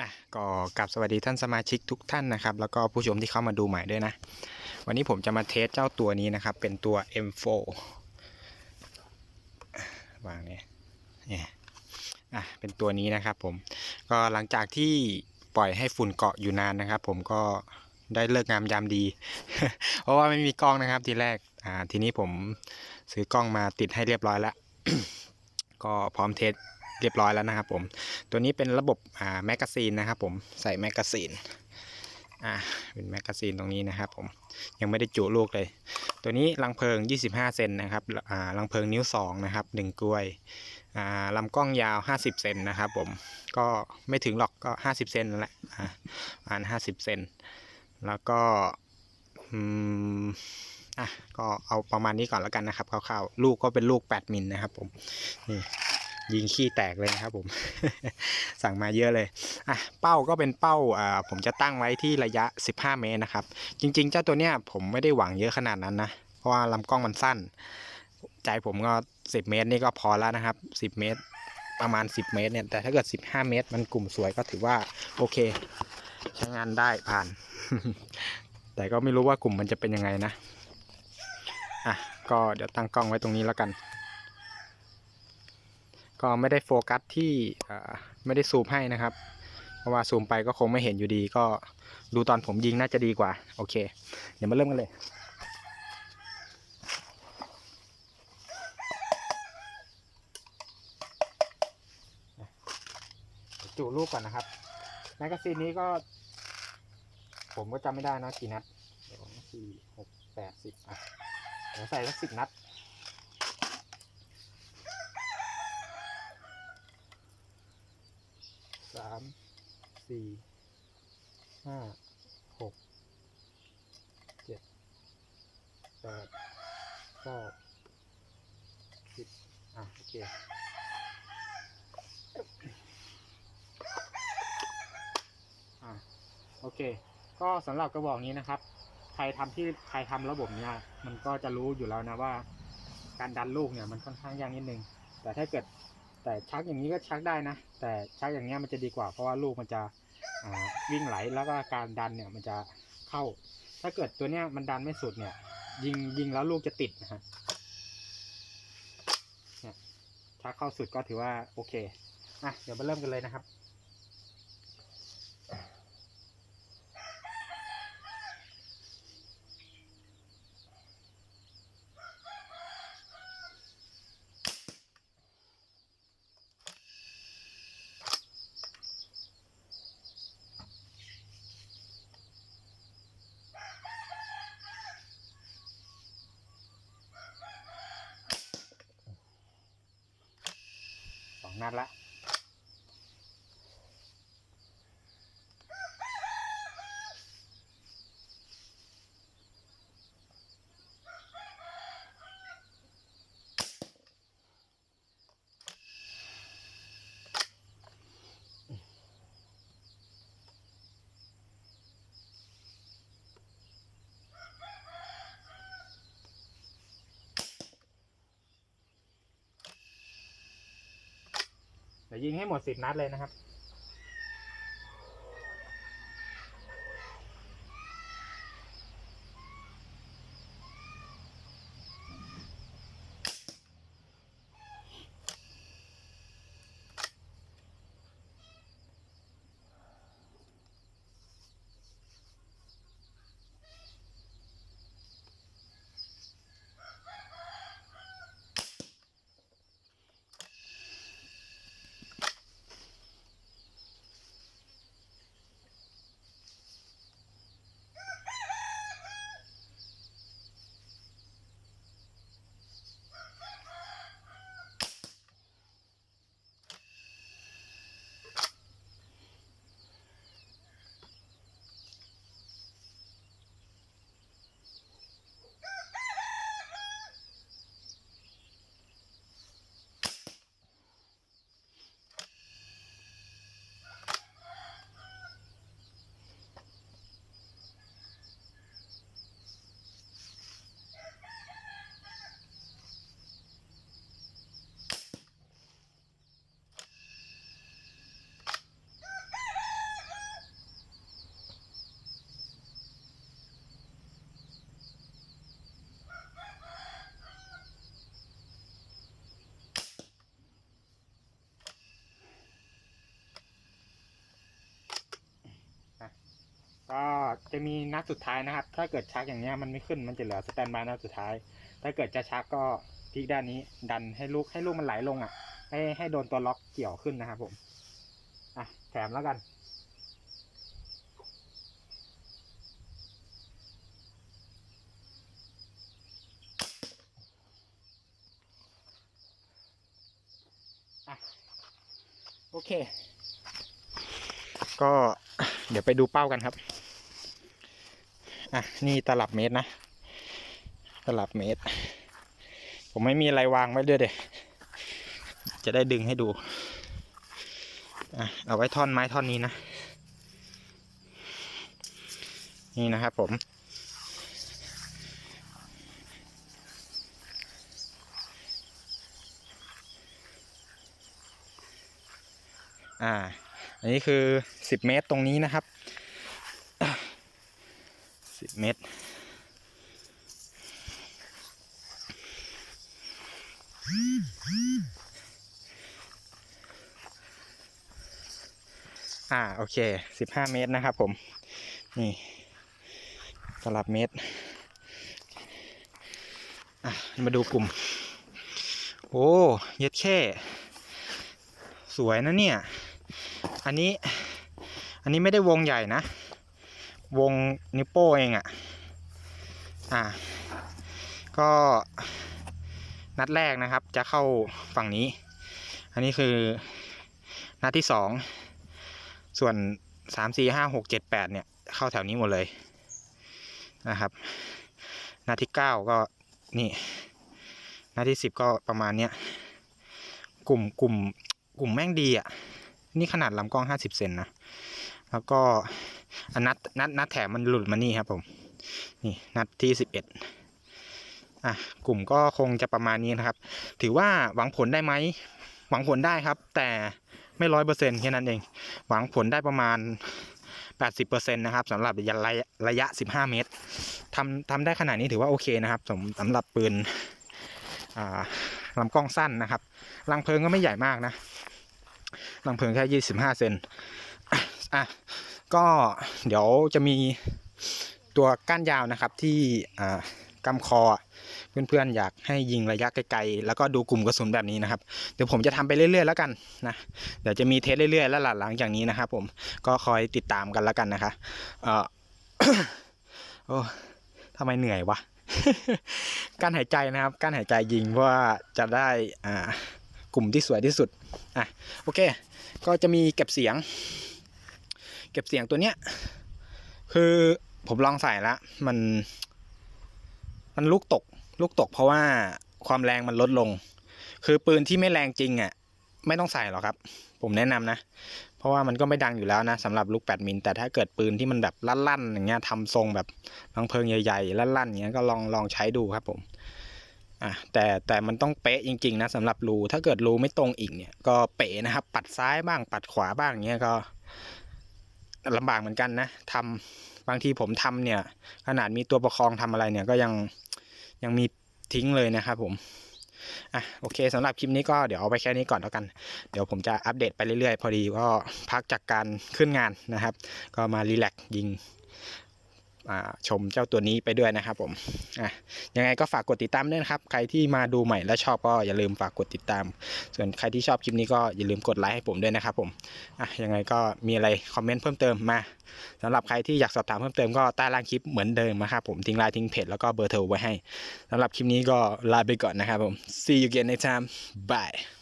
อะก็กลับสวัสดีท่านสมาชิกทุกท่านนะครับ แล้วก็ผู้ชมที่เข้ามาดูใหม่ด้วยนะ วันนี้ผมจะมาเทสเจ้าตัวนี้นะครับ เป็นตัว M4 วางเนี่ยเนี่ยอะเป็นตัวนี้นะครับผมก็หลังจากที่ปล่อยให้ฝุ่นเกาะอยู่นานนะครับ ผมก็ได้เลิกงามยามดี เพราะว่าไม่มีกล้องนะครับทีแรกอ่าทีนี้ผมซื้อกล้องมาติดให้เรียบร้อยแล้ว ก็พร้อมเทส เรียบร้อยแล้วนะครับผม ตัวนี้เป็นระบบอ่าแมกกาซีนนะครับผมใส่แมกกาซีนอ่าเป็นแมกกาซีนตรงนี้นะครับผมยังไม่ได้จุลูกเลย ตัวนี้ลังเพลิง 25 เซนนะครับอ่าลังเพลิงนิ้ว 2 นะครับ 1 กล้วยอ่าลำกล้องยาว 50 เซนนะครับผมก็ไม่ถึงหรอกก็ 50 เซนนั่นแหละอ่าประมาณ50 เซนแล้วก็อืมอะก็เอาประมาณนี้ก่อนแล้วกันนะครับคร่าวๆลูกก็เป็นลูก 8 มิลนะครับผมนี่ ยิงขี้แตกเลยนะครับผม สั่งมาเยอะเลยอะเป้าก็เป็นเป้าอ่าผมจะตั้งไว้ที่ระยะ 15 เมตรนะครับ จริง ๆ เจ้าตัวเนี้ยผมไม่ได้หวังเยอะขนาดนั้นนะ เพราะว่าลำกล้องมันสั้น ใจผมก็ 10 เมตรนี่ก็พอแล้วนะครับ 10 เมตรประมาณ 10 เมตรเนี่ย แต่ถ้าเกิด 15 เมตร มันกลุ่มสวยก็ถือว่าโอเค ใช้งานได้ผ่าน แต่ก็ไม่รู้ว่ากลุ่มมันจะเป็นยังไงนะ อะ ก็เดี๋ยวตั้งกล้องไว้ตรงนี้แล้วกัน ก็ไม่ได้โฟกัสที่ไม่ได้ซูมให้นะครับ เพราะว่าซูมไปก็คงไม่เห็นอยู่ดี ก็ดูตอนผมยิงน่าจะดีกว่า โอเค เดี๋ยวมาเริ่มกันเลยจุลูกก่อนนะครับแมกกาซีนนี้ก็ ผมก็จำไม่ได้นะกี่นัดเดี๋ยวสี่หกแปดสิบอะเดี๋ยวใส่สักสิบนัด สาม สี่ห้าหกเจ็ดแปดเก้าสิบอะโอเคอะโอเค ก็สำหรับกระบอกนี้นะครับ ใครทำที่ใครทำระบบเนี้ยมันก็จะรู้อยู่แล้วนะว่า การดันลูกเนี่ยมันค่อนข้างยากนิดนึง แต่ถ้าเกิด แต่ชักอย่างนี้ก็ชักได้นะ แต่ชักอย่างเงี้ยมันจะดีกว่า เพราะว่าลูกมันจะวิ่งไหลแล้วก็การดันเนี่ยมันจะเข้า ถ้าเกิดตัวเนี้ยมันดันไม่สุดเนี่ย ยิงยิงแล้วลูกจะติดนะฮะเนี่ยชักเข้าสุดก็ถือว่าโอเคอะเดี๋ยวมาเริ่มกันเลยนะครับ สองนัดละ เดี๋ ยิงให้หมดสิบนัดเลยนะครับ จะมีนัดสุดท้ายนะครับ ถ้าเกิดชักอย่างเนี้ยมันไม่ขึ้นมันจะเหลือสแตนบายนัดสุดท้าย ถ้าเกิดจะชักก็พลิกด้านนี้ดันให้ลูกให้ลูกมันไหลลงอะ ให้ให้โดนตัวล็อกเกี่ยวขึ้นนะครับผมอะแถมแล้วกันอะโอเค ก็เดี๋ยวไปดูเป้ากันครับ อะนี่ตลับเมตรนะ ตลับเมตร ผมไม่มีอะไรวางไว้ด้วยเด็จะได้ดึงให้ดูอะเอาไว้ท่อนไม้ท่อนนี้นะ นี่นะครับผมอ่า อันนี้คือสิบเมตรตรงนี้นะครับ เมตรอ่า โอเคสิบห้าเมตรนะครับผม นี่ตลับเมตร อะ มาดูกลุ่ม โอ้เย็ดแค่ สวยนะเนี่ย อันนี้ อันนี้ไม่ได้วงใหญ่นะ วงนิ้วโป้เองอะ่ะ อ่า ก็นัดแรกนะครับจะเข้าฝั่งนี้ อันนี้คือนัดที่สอง ส่วนสามสี่ห้าหกเจ็ดแปดเนี่ย เข้าแถวนี้หมดเลยนะครับ นัดที่เก้าก็นี่นัดที่สิบก็ประมาณเนี้ย กลุ่มกลุ่มกลุ่มแม่งดีอะ นี่ขนาดลำกล้องห้าสิบเซนนะ แล้วก็นัดนัดนัดแถมมันหลุดมานี่ครับผม นี่นัดที่สิบเอ็ดอะกลุ่มก็คงจะประมาณนี้นะครับ ถือว่าหวังผลได้ไหมหวังผลได้ครับ แต่ไม่ร้อยเปอร์เซ็นต์แค่นั้นเอง หวังผลได้ประมาณแปดสิบเปอร์เซ็นต์นะครับสำหรับระยะระยะสิบห้าเมตรทำทำได้ขนาดนี้ถือว่าโอเคนะครับสำสำหรับปืนอ่าลำกล้องสั้นนะครับรังเพลิงก็ไม่ใหญ่มากนะรังเพลิงแค่ยี่สิบห้าเซน อะก็เดี๋ยวจะมีตัวก้านยาวนะครับที่อ่ากำคออะเพื่อนๆอยากให้ยิงระยะไกลๆแล้วก็ดูกลุ่มกระสุนแบบนี้นะครับ เดี๋ยวผมจะทำไปเรื่อยๆแล้วกันนะเดี๋ยวจะมีเทสเรื่อยๆ แล้วหลังจากนี้นะครับผมก็คอยติดตามกันแล้วกันนะคะเออโอ้ทำไมเหนื่อยวะการหายใจนะครับการหายใจยิงเพราะว่าจะได้อ่ากลุ่มที่สวยที่สุดอะโอเค ก็จะมีเก็บเสียง ก็บเสียงตัวเนี้ย คือผมลองใส่แล้วมัน มันลูกตก ลูกตกเพราะว่าความแรงมันลดลง คือปืนที่ไม่แรงจริงอะ ไม่ต้องใส่หรอกครับ ผมแนะนำนะ เพราะว่ามันก็ไม่ดังอยู่แล้วนะสำหรับลูก8มิลแต่ถ้าเกิดปืนที่มันแบบลั่นๆอย่างเงี้ยทำทรงแบบพังเพลิงใหญ่ๆลั่นๆอย่างเงี้ยก็ลองลองใช้ดูครับผมอะแต่แต่มันต้องเป๊ะจริงๆนะสำหรับรูถ้าเกิดรูไม่ตรงอีกเนี่ยก็เป๋นะครับ ปัดซ้ายบ้างปัดขวาบ้างอย่างเงี้ยก็ ลำบากเหมือนกันนะทำบางทีผมทำเนี่ย ขนาดมีตัวประคองทำอะไรเนี่ยก็ยังยังมีทิ้งเลยนะครับผมอะโอเคสำหรับคลิปนี้ก็เดี๋ยวเอาไปแค่นี้ก่อนแล้วกัน เดี๋ยวผมจะอัปเดตไปเรื่อยๆ พอดีก็พักจากการขึ้นงานนะครับ ก็มารีแลกซ์ยิง ชมเจ้าตัวนี้ไปด้วยนะครับผมยังไงก็ฝากกดติดตามด้วยนะครับ ใครที่มาดูใหม่และชอบก็อย่าลืมฝากกดติดตาม ส่วนใครที่ชอบคลิปนี้ก็อย่าลืมกดไลค์ให้ผมด้วยนะครับผมยังไงก็มีอะไรคอมเมนต์เพิ่มเติมมาสำหรับใครที่อยากสอบถามเพิ่มเติมก็ใต้ล่างคลิปเหมือนเดิมนะครับผมทิ้งไลน์ทิ้งเพจแล้วก็เบอร์โทรไว้ให้สำหรับคลิปนี้ก็ลาไปก่อนนะครับผม see you again next time bye